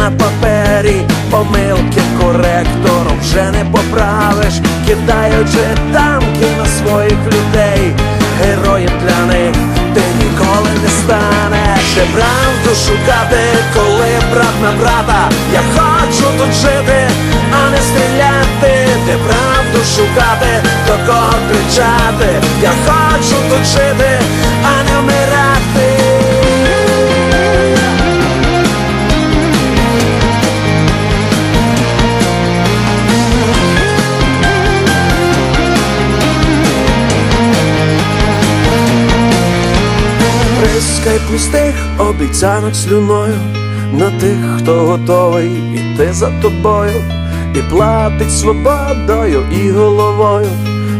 на папері, помилки коректором вже не поправиш, кидаючи тамки на своїх людей, героєм для них ти ніколи не станеш. Де правду шукати, коли брат на брата. Я хочу тут жити, а не стріляти, де правду шукати, до кого кричати. Я хочу тут жити, Прискай пустих обіцянок слюною на тих, хто готовий іти за тобою, і платить свободою і головою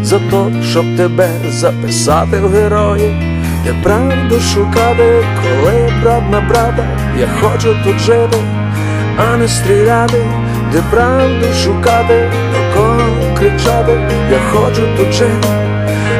за то, щоб тебе записати в герої, де правду шукати, коли брат на брата, я хочу тут жити, а не стріляти, де правду шукати, до кого кричати, я хочу тут жити